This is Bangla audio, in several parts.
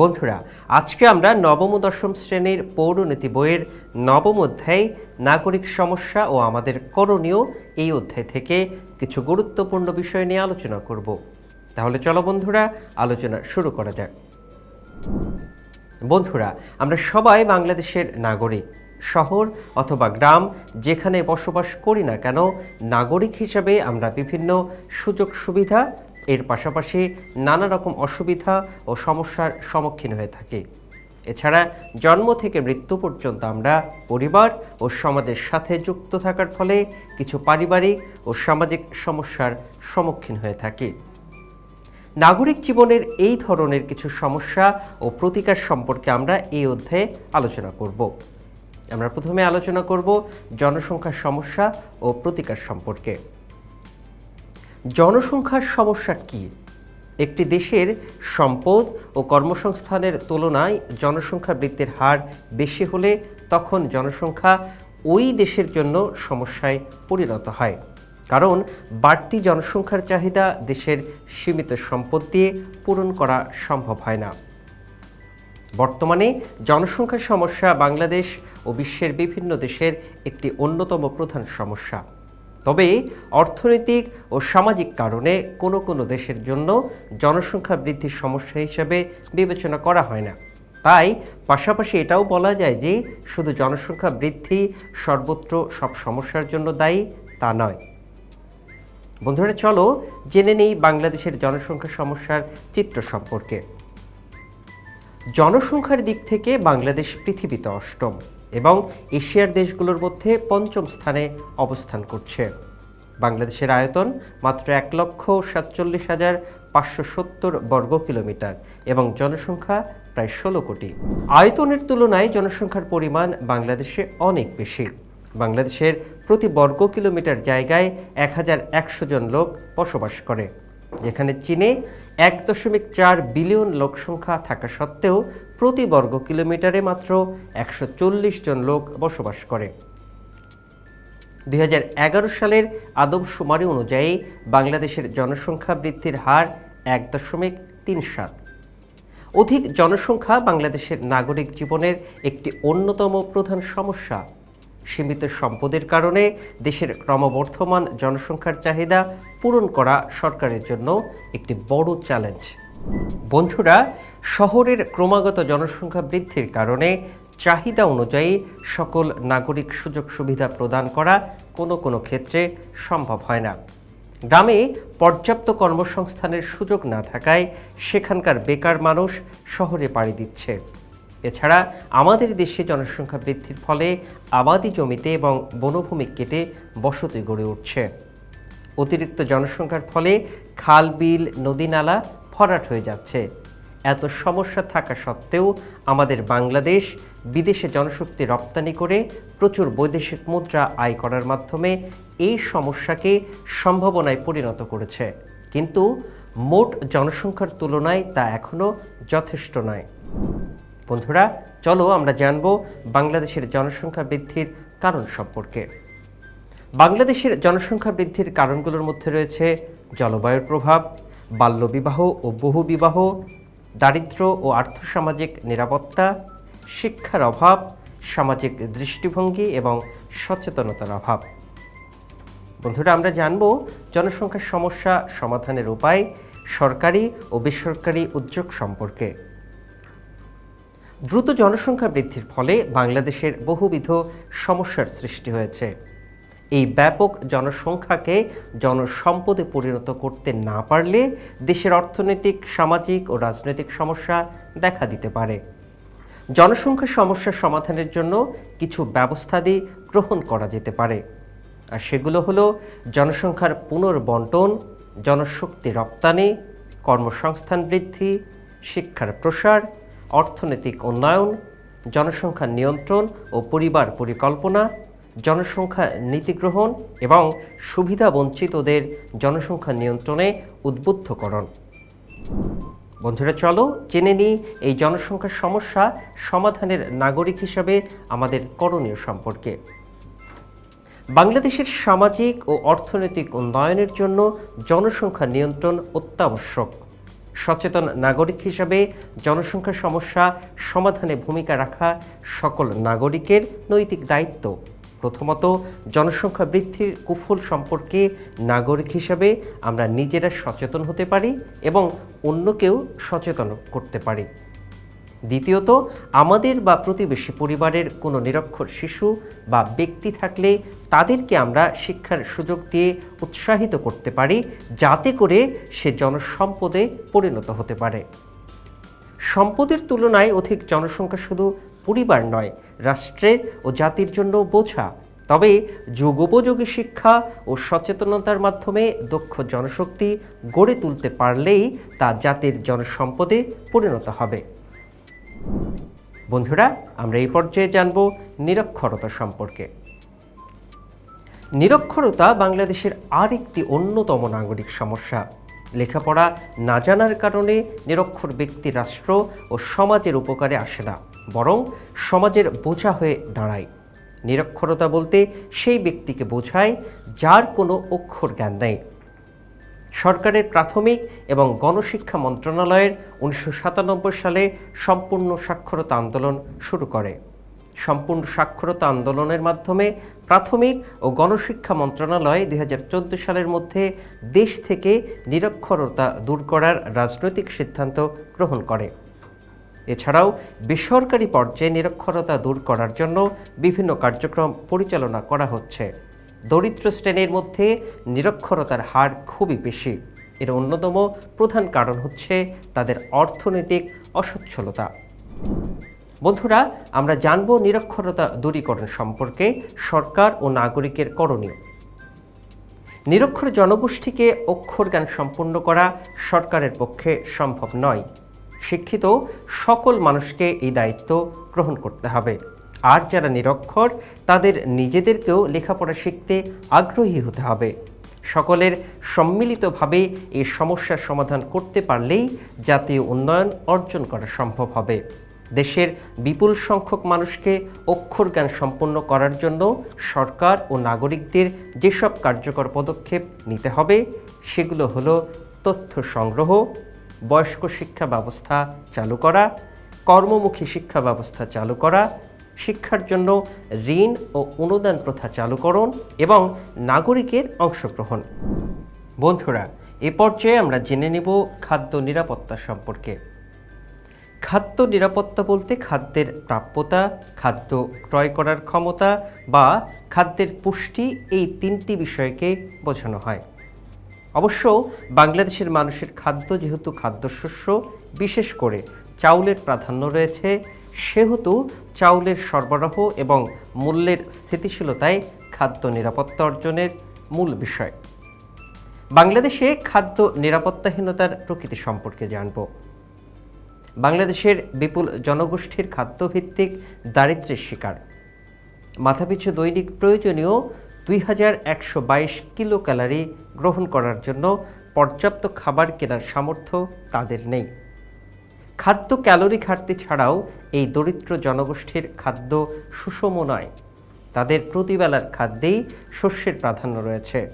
বন্ধুরা, আজকে আমরা নবম দশম শ্রেণির পৌরনীতি বইয়ের নবম অধ্যায়, নাগরিক সমস্যা ও আমাদের করণীয় এই অধ্যায় থেকে কিছু গুরুত্বপূর্ণ বিষয় নিয়ে আলোচনা করব। তাহলে চলো বন্ধুরা, আলোচনা শুরু করা যাক। বন্ধুরা, আমরা সবাই বাংলাদেশের নাগরিক, শহর অথবা গ্রাম যেখানে বসবাস করি না কেন, নাগরিক হিসাবে আমরা বিভিন্ন সুযোগ সুবিধা এর পাশাপাশি নানা রকম অসুবিধা ও সমস্যার সম্মুখীন হয়ে থাকি। এছাড়া জন্ম থেকে মৃত্যু পর্যন্ত আমরা পরিবার ও সমাজের সাথে যুক্ত থাকার ফলে কিছু পারিবারিক ও সামাজিক সমস্যার সম্মুখীন হয়ে থাকি। নাগরিক জীবনের এই ধরনের কিছু সমস্যা ও প্রতিকার সম্পর্কে আমরা এই অধ্যায়ে আলোচনা করব। আমরা প্রথমে আলোচনা করব জনসংখ্যার সমস্যা ও প্রতিকার সম্পর্কে। জনসংখ্যার সমস্যা কি? একটি দেশের সম্পদ ও কর্মসংস্থানের তুলনায় জনসংখ্যা বৃদ্ধির হার বেশি হলে তখন জনসংখ্যা ওই দেশের জন্য সমস্যায় পরিণত হয়। কারণ, বাড়তি জনসংখ্যার চাহিদা দেশের সীমিত সম্পদ দিয়ে পূরণ করা সম্ভব হয় না। বর্তমানে জনসংখ্যার সমস্যা বাংলাদেশ ও বিশ্বের বিভিন্ন দেশের একটি অন্যতম প্রধান সমস্যা। তবে অর্থনৈতিক ও সামাজিক কারণে কোনো কোনো দেশের জন্য জনসংখ্যা বৃদ্ধির সমস্যা হিসেবে বিবেচনা করা হয় না। তাই পাশাপাশি এটাও বলা যায় যে শুধু জনসংখ্যা বৃদ্ধি সর্বত্র সব সমস্যার জন্য দায়ী তা নয়। বন্ধুরা, চলো জেনে নেই বাংলাদেশের জনসংখ্যা সমস্যার চিত্র সম্পর্কে। জনসংখ্যার দিক থেকে বাংলাদেশ পৃথিবীতে অষ্টম। এবং এশিয়ার দেশগুলোর মধ্যে পঞ্চম স্থানে অবস্থান করছে। বাংলাদেশের আয়তন মাত্র এক লক্ষ সাতচল্লিশ হাজার পাঁচশো সত্তর বর্গ কিলোমিটার এবং জনসংখ্যা প্রায় ষোলো কোটি। আয়তনের তুলনায় জনসংখ্যার পরিমাণ বাংলাদেশে অনেক বেশি। বাংলাদেশের প্রতি বর্গ কিলোমিটার জায়গায় এক হাজার একশো জন লোক বসবাস করে। যেখানে চীনে এক দশমিক চার বিলিয়ন লোক সংখ্যা থাকা সত্ত্বেও প্রতি বর্গ কিলোমিটারে মাত্র একশো চল্লিশ জন লোক বসবাস করে। দুই হাজার এগারো সালের আদমশুমারি অনুযায়ী বাংলাদেশের জনসংখ্যা বৃদ্ধির হার এক দশমিক তিন সাত। অধিক জনসংখ্যা বাংলাদেশের নাগরিক জীবনের একটি অন্যতম প্রধান সমস্যা সীমিত সম্পদের কারণে দেশের ক্রমবর্ধমান জনসংখ্যার চাহিদা পূরণ করা সরকারের জন্য একটি বড় চ্যালেঞ্জ। বন্ধুরা, শহরের ক্রমাগত জনসংখ্যা বৃদ্ধির কারণে চাহিদা অনুযায়ী সকল নাগরিক সুযোগ সুবিধা প্রদান করা কোনো কোনো ক্ষেত্রে সম্ভব হয় না। গ্রামে পর্যাপ্ত কর্মসংস্থানের সুযোগ না থাকায় সেখানকার বেকার মানুষ শহরে পাড়ি দিচ্ছে। এছাড়া আমাদের দেশে জনসংখ্যা বৃদ্ধির ফলে আবাদি জমিতে এবং বনভূমি কেটে বসতি গড়ে উঠছে। অতিরিক্ত জনসংখ্যার ফলে খাল, বিল, নদী নালা হয়ে যাচ্ছে। এত সমস্যা থাকা সত্ত্বেও আমাদের বাংলাদেশ বিদেশে জনশক্তি রপ্তানি করে প্রচুর বৈদেশিক মুদ্রা আয় করার মাধ্যমে এই সমস্যাকে সম্ভাবনায় পরিণত করেছে। কিন্তু মোট জনসংখ্যার তুলনায় তা এখনও যথেষ্ট নয়। বন্ধুরা, চলো আমরা জানব বাংলাদেশের জনসংখ্যা বৃদ্ধির কারণ সম্পর্কে। বাংলাদেশের জনসংখ্যা বৃদ্ধির কারণগুলোর মধ্যে রয়েছে জলবায়ুর প্রভাব, বাল্যবিবাহ ও বহুবিবাহ দারিদ্র্য ও আর্থসামাজিক নিরাপত্তা, শিক্ষার অভাব, সামাজিক দৃষ্টিভঙ্গি এবং সচেতনতার অভাব। বন্ধুরা, আমরা জানব জনসংখ্যার সমস্যা সমাধানের উপায় সরকারি ও বেসরকারি উদ্যোগ সম্পর্কে। দ্রুত জনসংখ্যা বৃদ্ধির ফলে বাংলাদেশের বহুবিধ সমস্যার সৃষ্টি হয়েছে। এই ব্যাপক জনসংখ্যাকে জনসম্পদে পরিণত করতে না পারলে দেশের অর্থনৈতিক, সামাজিক ও রাজনৈতিক সমস্যা দেখা দিতে পারে। জনসংখ্যা সমস্যার সমাধানের জন্য কিছু ব্যবস্থাদি গ্রহণ করা যেতে পারে। আর সেগুলো হলো জনসংখ্যার পুনর্বন্টন, জনশক্তি রপ্তানি, কর্মসংস্থান বৃদ্ধি, শিক্ষার প্রসার অর্থনৈতিক উন্নয়ন, জনসংখ্যা নিয়ন্ত্রণ ও পরিবার পরিকল্পনা, জনসংখ্যা নীতি গ্রহণ এবং সুবিধা বঞ্চিতদের জনসংখ্যা নিয়ন্ত্রণে উদ্বুদ্ধকরণ। বন্ধুরা, চলো জেনে নিই এই জনসংখ্যার সমস্যা সমাধানের নাগরিক হিসাবে আমাদের করণীয় সম্পর্কে। বাংলাদেশের সামাজিক ও অর্থনৈতিক উন্নয়নের জন্য জনসংখ্যা নিয়ন্ত্রণ অত্যাবশ্যক। সচেতন নাগরিক হিসাবে জনসংখ্যা সমস্যা, সমাধানে ভূমিকা রাখা সকল নাগরিকের নৈতিক দায়িত্ব। প্রথমত, জনসংখ্যা বৃদ্ধির কুফল সম্পর্কে নাগরিক হিসাবে আমরা নিজেরা সচেতন হতে পারি এবং অন্যকেও সচেতন করতে পারি। দ্বিতীয়ত, আমাদের বা প্রতিবেশী পরিবারের কোনো নিরক্ষর শিশু বা ব্যক্তি থাকলে তাদেরকে আমরা শিক্ষার সুযোগ দিয়ে উৎসাহিত করতে পারি, যাতে করে সে জনসম্পদে পরিণত হতে পারে। সম্পদের তুলনায় অধিক জনসংখ্যা শুধু পরিবার নয়, রাষ্ট্রের ও জাতির জন্য বোঝা। তবে যুগোপযোগী শিক্ষা ও সচেতনতার মাধ্যমে দক্ষ জনশক্তি গড়ে তুলতে পারলেই তা জাতির জনসম্পদে পরিণত হবে। বন্ধুরা, আমরা এই পর্যায়ে জানব নিরক্ষরতা সম্পর্কে। নিরক্ষরতা বাংলাদেশের আরেকটি অন্যতম নাগরিক সমস্যা। লেখাপড়া না জানার কারণে নিরক্ষর ব্যক্তি রাষ্ট্র ও সমাজের উপকারে আসে না, বরং সমাজের বোঝা হয়ে দাঁড়ায়। নিরক্ষরতা বলতে সেই ব্যক্তিকে বোঝায় যার কোনো অক্ষর জ্ঞান নেই। সরকারের প্রাথমিক এবং গণশিক্ষা মন্ত্রণালয়ের উনিশশো সাতানব্বই সালে সম্পূর্ণ সাক্ষরতা আন্দোলন শুরু করে। সম্পূর্ণ সাক্ষরতা আন্দোলনের মাধ্যমে প্রাথমিক ও গণশিক্ষা মন্ত্রণালয় দুই হাজার চোদ্দ সালের মধ্যে দেশ থেকে নিরক্ষরতা দূর করার রাজনৈতিক সিদ্ধান্ত গ্রহণ করে। এছাড়াও বেসরকারি পর্যায়ে নিরক্ষরতা দূর করার জন্য বিভিন্ন কার্যক্রম পরিচালনা করা হচ্ছে। দরিদ্র শ্রেণির মধ্যে নিরক্ষরতার হার খুবই বেশি। এর অন্যতম প্রধান কারণ হচ্ছে তাদের অর্থনৈতিক অসচ্ছলতা। বন্ধুরা, আমরা জানব নিরক্ষরতা দূরীকরণ সম্পর্কে সরকার ও নাগরিকের করণীয়। নিরক্ষর জনগোষ্ঠীকে অক্ষর জ্ঞান সম্পন্ন করা সরকারের পক্ষে সম্ভব নয়। শিক্ষিত সকল মানুষকে এই দায়িত্ব গ্রহণ করতে হবে। আর যারা নিরক্ষর, তাদের নিজেদেরকেও লেখাপড়া শিখতে আগ্রহী হতে হবে। সকলের সম্মিলিতভাবে এই সমস্যার সমাধান করতে পারলেই জাতীয় উন্নয়ন অর্জন করা সম্ভব হবে। দেশের বিপুল সংখ্যক মানুষকে অক্ষর জ্ঞান সম্পন্ন করার জন্য সরকার ও নাগরিকদের যেসব কার্যকর পদক্ষেপ নিতে হবে, সেগুলো হলো তথ্য সংগ্রহ, বয়স্ক শিক্ষা ব্যবস্থা চালু করা, কর্মমুখী শিক্ষা ব্যবস্থা চালু করা শিক্ষার জন্য ঋণ ও অনুদান প্রথা চালুকরণ এবং নাগরিকের অংশগ্রহণ। বন্ধুরা, এ পর্যায়ে আমরা জেনে নেব খাদ্য নিরাপত্তা সম্পর্কে। খাদ্য নিরাপত্তা বলতে খাদ্যের প্রাপ্যতা, খাদ্য ক্রয় করার ক্ষমতা বা খাদ্যের পুষ্টি এই তিনটি বিষয়কে বোঝানো হয়। অবশ্য বাংলাদেশের মানুষের খাদ্য যেহেতু খাদ্যশস্য, বিশেষ করে চাউলের প্রাধান্য রয়েছে সেহেতু চাউলের সরবরাহ এবং মূল্যের স্থিতিশীলতায় খাদ্য নিরাপত্তা অর্জনের মূল বিষয়। বাংলাদেশে খাদ্য নিরাপত্তাহীনতার প্রকৃতি সম্পর্কে জানব। বাংলাদেশের বিপুল জনগোষ্ঠীর খাদ্যভিত্তিক দারিদ্র্যের শিকার। মাথাপিছু দৈনিক প্রয়োজনীয় দুই হাজার একশো বাইশ কিলো ক্যালারি গ্রহণ করার জন্য পর্যাপ্ত খাবার কেনার সামর্থ্য তাদের নেই। খাদ্য ক্যালোরি ঘাটতি ছাড়াও এই দরিদ্র জনগোষ্ঠীর খাদ্য সুষম নয়। তাদের প্রতিবেলার খাদ্যেই শস্যের প্রাধান্য রয়েছে।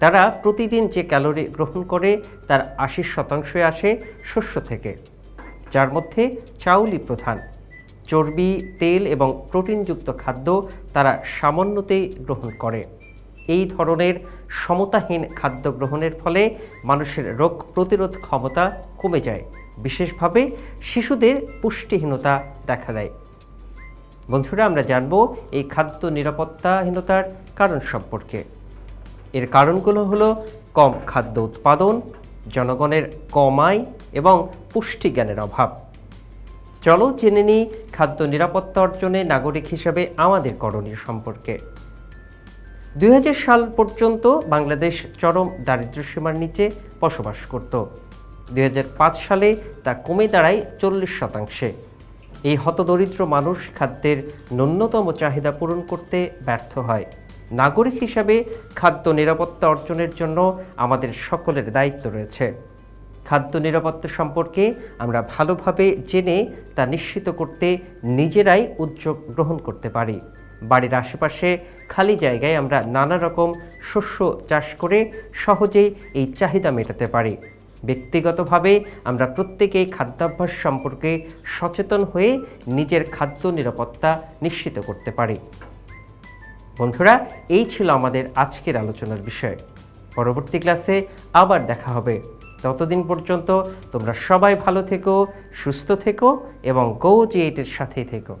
তারা প্রতিদিন যে ক্যালোরি গ্রহণ করে, তার আশি শতাংশই আসে শস্য থেকে, যার মধ্যে চাউলই প্রধান। চর্বি, তেল এবং প্রোটিনযুক্ত খাদ্য তারা সামান্যতেই গ্রহণ করে। এই ধরনের সমতাহীন খাদ্য গ্রহণের ফলে মানুষের রোগ প্রতিরোধ ক্ষমতা কমে যায়। বিশেষভাবে শিশুদের পুষ্টিহীনতা দেখা দেয়। বন্ধুরা, আমরা জানব এই খাদ্য নিরাপত্তাহীনতার কারণ সম্পর্কে। এর কারণগুলো হলো কম খাদ্য উৎপাদন, জনগণের কম আয় এবং পুষ্টি জ্ঞানের অভাব। চলো জেনে নিই খাদ্য নিরাপত্তা অর্জনে নাগরিক হিসাবে আমাদের করণীয় সম্পর্কে। দুই হাজার সাল পর্যন্ত বাংলাদেশ চরম দারিদ্র্যসীমার নিচে বসবাস করত। দুই হাজার পাঁচ সালে তা কমে দাঁড়ায় চল্লিশ শতাংশে। এই হতদরিদ্র মানুষ খাদ্যের ন্যূনতম চাহিদা পূরণ করতে ব্যর্থ হয়। নাগরিক হিসাবে খাদ্য নিরাপত্তা অর্জনের জন্য আমাদের সকলের দায়িত্ব রয়েছে। খাদ্য নিরাপত্তা সম্পর্কে আমরা ভালোভাবে জেনে তা নিশ্চিত করতে নিজেরাই উদ্যোগ গ্রহণ করতে পারি। বাড়ির আশেপাশে খালি জায়গায় আমরা নানা রকম শস্য চাষ করে সহজেই এই চাহিদা মেটাতে পারি। ব্যক্তিগতভাবে আমরা প্রত্যেকেই খাদ্যাভ্যাস সম্পর্কে সচেতন হয়ে নিজের খাদ্য নিরাপত্তা নিশ্চিত করতে পারি। বন্ধুরা, এই ছিল আমাদের আজকের আলোচনার বিষয়। পরবর্তী ক্লাসে আবার দেখা হবে। ততদিন পর্যন্ত তোমরা সবাই ভালো থেকো, সুস্থ থেকো এবং গো জি এইটের সাথেই থেকো।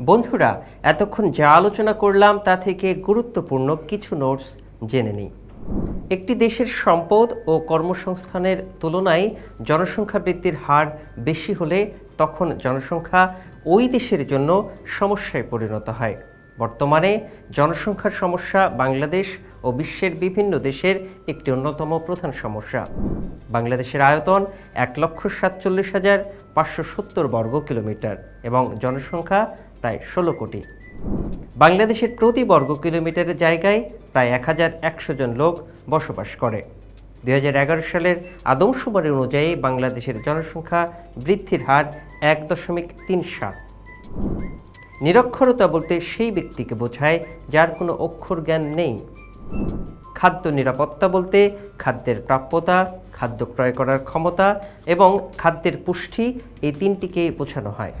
বন্ধুরা, এতক্ষণ যা আলোচনা করলাম তা থেকে গুরুত্বপূর্ণ কিছু নোটস জেনে নিই। একটি দেশের সম্পদ ও কর্মসংস্থানের তুলনায় জনসংখ্যা বৃদ্ধির হার বেশি হলে তখন জনসংখ্যা ওই দেশের জন্য সমস্যায় পরিণত হয়। বর্তমানে জনসংখ্যার সমস্যা বাংলাদেশ ও বিশ্বের বিভিন্ন দেশের একটি অন্যতম প্রধান সমস্যা। বাংলাদেশের আয়তন এক লক্ষ সাতচল্লিশ হাজার পাঁচশো সত্তর বর্গ কিলোমিটার এবং জনসংখ্যা প্রায় ষোলো কোটি। বাংলাদেশের প্রতি বর্গ কিলোমিটারের জায়গায় প্রায় এক হাজার একশো জন লোক বসবাস করে। দুই হাজার এগারো সালের আদমশুমারি অনুযায়ী বাংলাদেশের জনসংখ্যা বৃদ্ধির হার এক দশমিক তিন সাত। নিরক্ষরতা বলতে সেই ব্যক্তিকে বোঝায় যার কোনো অক্ষর জ্ঞান নেই। খাদ্য নিরাপত্তা বলতে খাদ্যের প্রাপ্যতা, খাদ্য ক্রয় করার ক্ষমতা এবং খাদ্যের পুষ্টি এই তিনটিকে বোঝানো হয়।